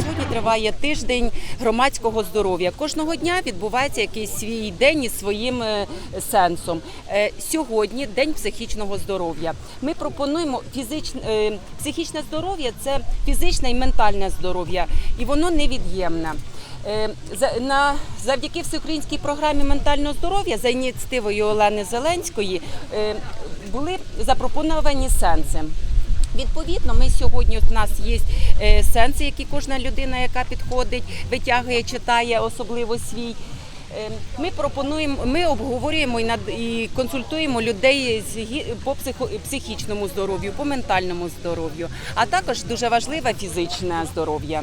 Сьогодні триває тиждень громадського здоров'я. Кожного дня відбувається якийсь свій день із своїм е, сенсом. Е, Сьогодні день психічного здоров'я. Ми пропонуємо фізичне психічне здоров'я це фізичне і ментальне здоров'я, і воно невід'ємне. Е, На завдяки всеукраїнській програмі ментального здоров'я за ініціативою Олени Зеленської е, були запропоновані сенси. Відповідно, ми сьогодні у нас є е, сенси, які кожна людина, яка підходить, витягує, читає, особливо свій. Ми пропонуємо, ми обговорюємо і над і консультуємо людей по психічному здоров'ю, по ментальному здоров'ю, а також дуже важливе фізичне здоров'я.